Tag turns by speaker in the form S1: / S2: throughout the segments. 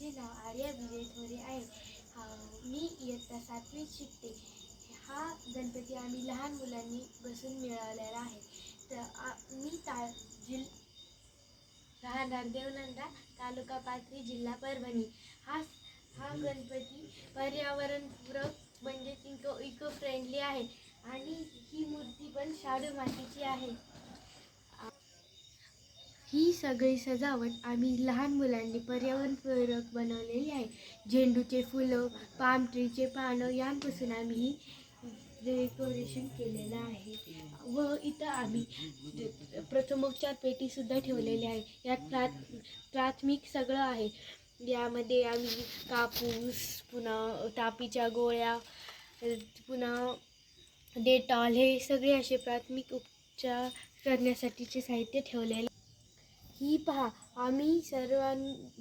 S1: माझे नाव आर्या विजय थोरे आहे. मी इयत्ता सातवीत शिकते. हा गणपती आम्ही लहान मुलांनी बसून मिळवलेला आहे. तर मी ता जिल राहणार देवनंदा तालुका पाथरी जिल्हा परभणी. हा हा गणपती पर्यावरणपूरक म्हणजेच इको इको फ्रेंडली आहे. आणि ही मूर्ती पण शाडू मातीची आहे. ही सगळी सजावट आम्ही लहान मुलांनी पर्यावरणपूरक बनवलेली आहे. झेंडूचे फुलं पाम ट्रीचे पानं यांपासून आम्ही ही डेकोरेशन केलेलं आहे. व इथं आम्ही प्रथमोपचार पेटीसुद्धा ठेवलेली आहे यात प्रा प्राथमिक सगळं आहे. यामध्ये आम्ही कापूस पुन्हा तापीच्या गोळ्या पुन्हा डेटॉल हे सगळे असे प्राथमिक उपचार करण्यासाठीचे साहित्य ठेवलेले ही पहा आम्ही सर्वां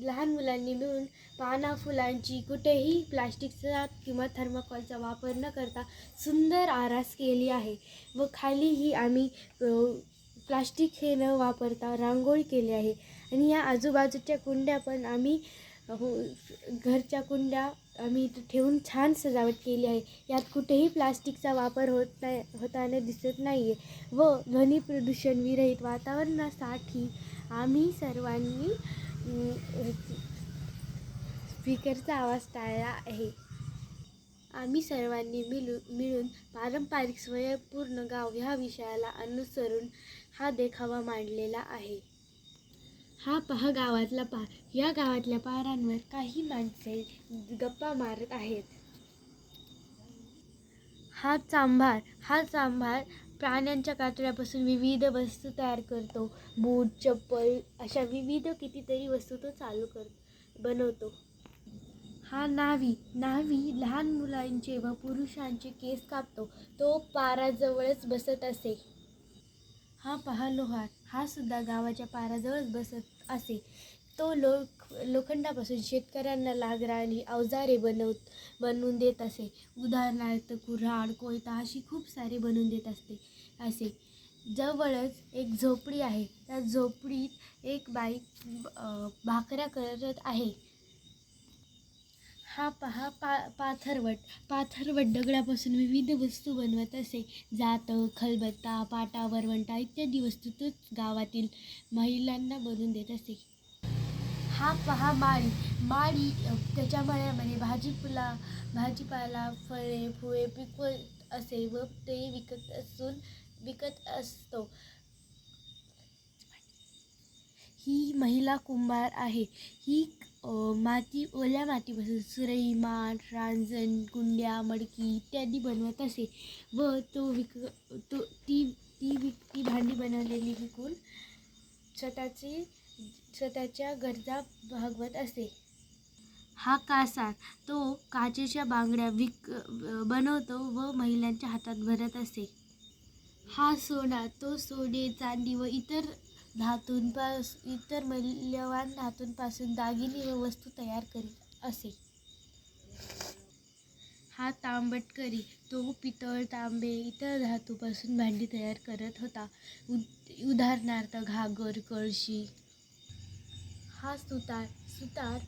S1: लहान मुलांनी मिळून पाना फुलांची कुठेही प्लास्टिकचा किंवा थर्माकॉलचा वापर न करता सुंदर आरास केली आहे. व खालीही आम्ही प्लास्टिक हे न वापरता रांगोळी केली आहे. आणि या आजूबाजूच्या कुंड्या पण आम्ही हो, घरच्या कुंड्या आम्ही इथं ठेवून छान सजावट केली आहे. यात कुठेही प्लास्टिकचा वापर होत नाही होताना दिसत नाही आहे व ध्वनी प्रदूषण विरहित वातावरणासाठी आम्ही सर्वांनी स्पीकरचा आवाज टाळला आहे. आम्ही सर्वांनी मिलू मिळून पारंपरिक स्वयंपूर्ण गाव ह्या विषयाला अनुसरून हा देखावा मांडलेला आहे. हा पहा गावातला पार या गावातल्या पारांवर काही माणसे गप्पा मारत आहेत. हा चांभार हा चांभार प्राण्यांच्या कातड्यापासून विविध वस्तू तयार करतो. बूट चप्पल अशा विविध कितीतरी वस्तू तो चालू कर बनवतो. हा नावी नावी लहान मुलांचे व पुरुषांचे केस कापतो. तो पाराजवळच बसत असे. हा पहा लोहार हा सुद्धा गावाच्या पाराजवळच बसत असे. तो लोक लोखंडापासून शेतकऱ्यांना लागणारी अवजारे बनव बनवून देत असे. उदाहरणार्थ कुऱ्हाड कोयता अशी खूप सारे बनवून देत असते असे. जवळच एक झोपडी आहे. त्या झोपडीत एक बाई भाकऱ्या करत आहे. हा पहा पा पाथरवट. पाथरवट दगडापासून विविध वस्तू बनवत असे. जातं खलबत्ता पाटा वरवंटा इत्यादी वस्तू तोच गावातील महिलांना बनवून देत असे. हा पहा माळी. माळी त्याच्या मळ्यामध्ये भाजीपुला भाजीपाला फळे फुळे पिकवत असे व ते विकत असून विकत असतो. ही महिला कुंभार आहे. ही माती ओल्या मातीपासून सुरई माठ रांजण कुंड्या मडकी इत्यादी बनवत असे व तो विक तो ती ती विक ती भांडी बनवलेली विकून स्वतःचे स्वतःच्या गरजा भागवत असे. हा कासार तो काचेच्या बांगड्या विक बनवतो व महिलांच्या हातात भरत असे. हा सोना तो सोने चांदी व इतर धातूंपास इतर मौल्यवान धातूंपासून दागिने व वस्तू तयार करीत असे. हा तांबटकरी तो पितळ तांबे इतर धातूपासून भांडी तयार करत होता. उद उदाहरणार्थ घागर कळशी हा सुतार सुतार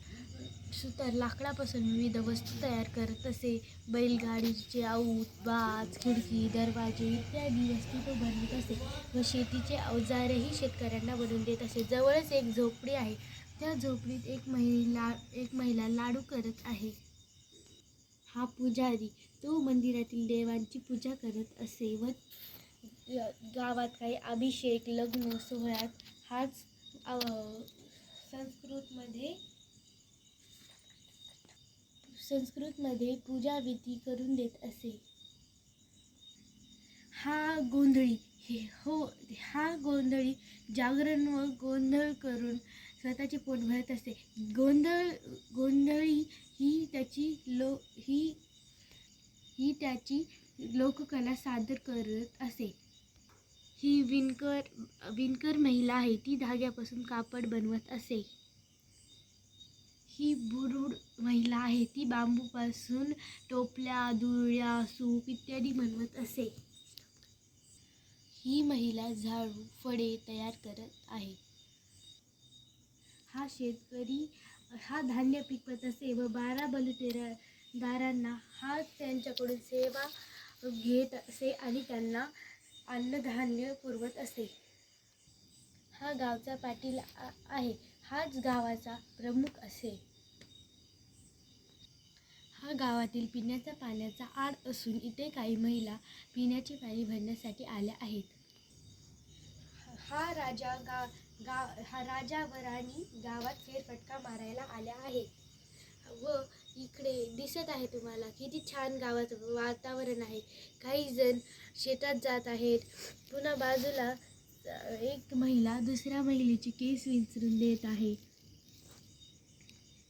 S1: सुतार लाकडापासून विविध वस्तू तयार करत असे. बैलगाडीचे आऊत बाज खिडकी दरवाजे इत्यादी वस्तू तो बनवत असे. व शेतीचे अवजारही शेतकऱ्यांना बनवून देत असे. जवळच एक झोपडी आहे. त्या झोपडीत एक महिला एक महिला लाडू करत आहे. हा पुजारी तो मंदिरातील देवांची पूजा करत असे व गावात काही अभिषेक लग्न सोहळ्यात हाच संस्कृतमध्ये संस्कृतमध्ये पूजाविधी करून देत असे. हा गोंधळी हे हो हा गोंधळी जागरण व गोंधळ करून स्वतःचे पोट भरत असते. गोंधळ गोंधळी ही त्याची लो ही ही त्याची लोककला सादर करत असे. ही विणकर विणकर महिला आहे ती धाग्यापासून कापड बनवत असे. ही बुरुड महिला आहे ती बांबूपासून टोपल्या दुळ्या सूप इत्यादी बनवत असे. ही महिला झाडू फळे तयार करत आहे. हा शेतकरी हा धान्य पिकवत असे व बारा बलुतेदारांना हा त्यांच्याकडून सेवा घेत असे आणि त्यांना अन्नधान्य पुरवत असे. हा गावचा पाटील आहे. हाच गावाचा प्रमुख असे. हा गावातील पिण्याच्या पाण्याचा आड असून इथे काही महिला पिण्याचे पाणी भरण्यासाठी आल्या आहेत. हा राजा गा गाव हा राजा व राणी गावात फेरफटका मारायला आल्या आहेत. व इकडे दिसत आहे तुम्हाला. किती छान गावाचं वातावरण आहे. काही जण शेतात जात आहेत. पुन्हा बाजूला एक महिला दुसऱ्या महिलेची केस विचरून देत आहे.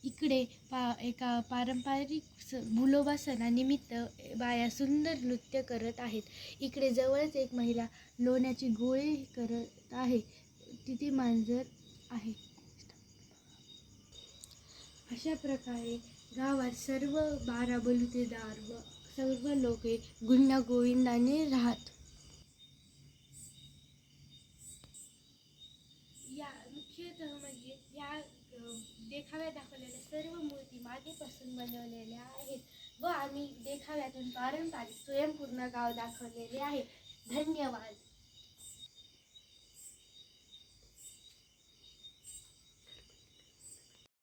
S1: इकडे पा एका पारंपरिक स भुलोबा सणानिमित्त बाया सुंदर नृत्य करत आहेत. इकडे जवळच एक महिला लोण्याची गोळी करत आहे. तिथे मांजर आहे. अशा प्रकारे गावात सर्व बारा बलुतेदार व सर्व लोके गुंडागोविंदाने राहत. या मुख्यतः म्हणजे या देखाव्या देखाव्यात दाखवलेल्या सर्व मूर्ती मागेपासून बनवलेल्या आहेत व आम्ही देखाव्यातून पारंपरिक स्वयंपूर्ण गाव दाखवलेले आहे. धन्यवाद.